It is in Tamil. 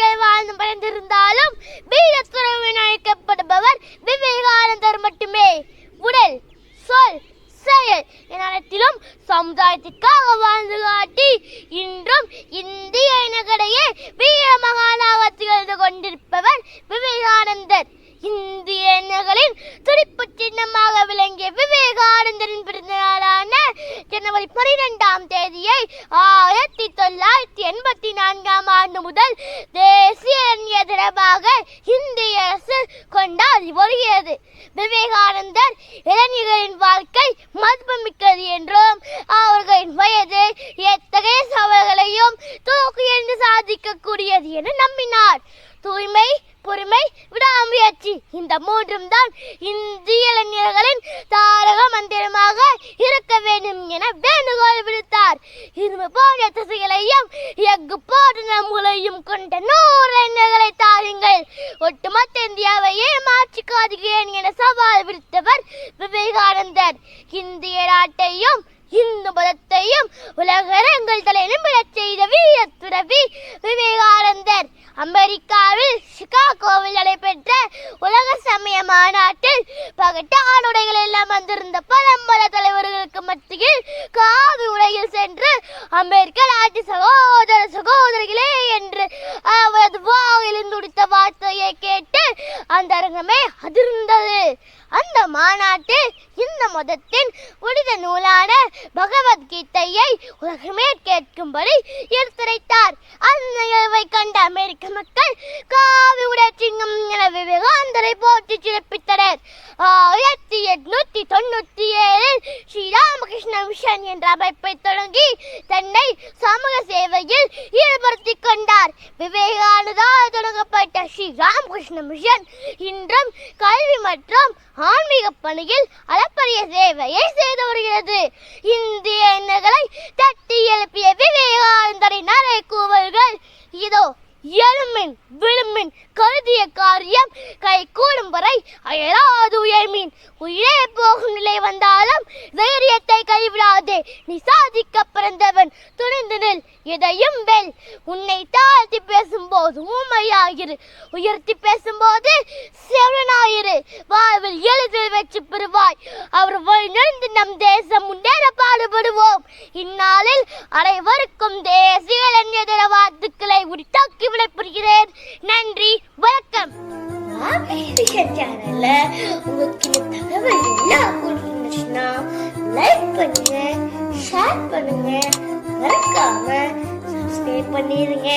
துறவிகள் வாழ்ந்து மறைந்திருந்தாலும் வீரத்துறவி என அழைக்கப்படுபவர் விவேகானந்தர் மட்டுமே. உடல் சொல் செயல் என அனைத்திலும் சமுதாயத்திற்காக வாழ்ந்து காட்டி இன்றும் இந்திய இனக்கடையே வீர மகானாக திகழ்ந்து கொண்டிருப்பார் இந்திய துடிப்பு சின்னமாக விளங்கிய விவேகானந்தரின் பிறந்த நாளான ஜனவரி பனிரெண்டாம் தேதியை ஆயிரத்தி தொள்ளாயிரத்தி எண்பத்தி நான்காம் ஆண்டு முதல் தேசிய இளைஞர் தினமாக இந்திய அரசு கொண்டாடி வருகிறது. விவேகானந்தர் இளைஞர்களின் வாழ்க்கை சாதிக்கக்கூடியது என நம்பினார். தூய்மை பொறுமை விடாமுயற்சி இந்த மூன்றும் தான் இந்திய இளைஞர்களின் தாரக மந்திரமாக இருக்க வேண்டும் என வேண்டுகோள் விடுத்தார். இரும்பு போன்ற திசைகளையும் எஃகு போன்ற நம்புகளையும் கொண்ட நூறு இளைஞர்களை தாருங்கள். ஒட்டுமொத்த இந்தியாவையே மாற்றி காட்டுகிறேன் என சவால் விடுத்தவர் விவேகானந்தர். இந்திய நாட்டையும் இந்து மதத்தை மதத்தையும் உலகரங்கள் தலையிலும் விழச் செய்த வீரத்துறவி விவேகானந்தர். அமெரிக்காவில் சிகாகோவில் நடைபெற்ற உலக சமய மாநாட்டில் பகட்டான உடைகள் எல்லாம் வந்திருந்த பழம்பல தலைவர்களுக்கு மத்தியில் காவி உலகில் சென்று அமெரிக்க நாட்டு சகோதர சகோதரிகளே என்று அவரது வாயிலிருந்து உடித்த வார்த்தையை கேட்டு அந்த அரங்கமே அதிர்ந்தது. அந்த மாநாட்டில் இந்த மதத்தின் புனித நூலான பகவத்கீதையை உலகமே கேட்கும்படி எடுத்துரைத்தார். அந்த நிகழ்வை கண்ட அமெரிக்க மக்கள் காவி உடைச்சிங்கம் என விவேகாந்தரை போற்றி சிறப்பித்தனர். ஆயிரத்தி எட்நூத்தி தொண்ணூத்தி ஏழில் ஸ்ரீராமகிருஷ்ண மிஷன் என்ற அமைப்பை தொடங்கி தன்னை சமூக சேவையில் ஈடுபடுத்திக் கொண்டார். விவேகானந்தால் தொடங்கப்பட்ட ஸ்ரீ ராமகிருஷ்ண மிஷன் இன்றும் கல்வி மற்றும் ஆன்மீக பணியில் அளப்பரிய சேவையை செய்து வருகிறது. இந்திய எண்ணங்களை கருதிய காரியம் கை கூடும் வரை அயராது உயர்மீன் உயிரே போகும் நிலை வந்தாலும் தைரியத்தை கைவிடாதே. நீ சாதிக்க பிறந்தவன் துணிந்து நில் எதையும் வெல். உன்னை தாழ்த்தி பேசும்போது ஊமையாயிரு. உயர்த்தி பேசும்போது செவனாயிரு வாழ்வில் எளிதில் வச்சு பெறுவாய். அவர் வழி நடந்து நம் தேசம் முன்னேற பாடுபடுவோம். இந்நாளில் அனைவருக்கும் தேசிய இளைஞர் வாத்துக்களை வாழ்த்துக்களை உரித்தாக்கி விடைபெறுகிறேன். நன்றி வணக்கம். சேனல்ல உங்களுக்கு தகவல் எல்லாம் லைக் பண்ணுங்க ஷேர் பண்ணுங்க. மறக்காம சப்ஸ்கிரைப் பண்ணிருங்க.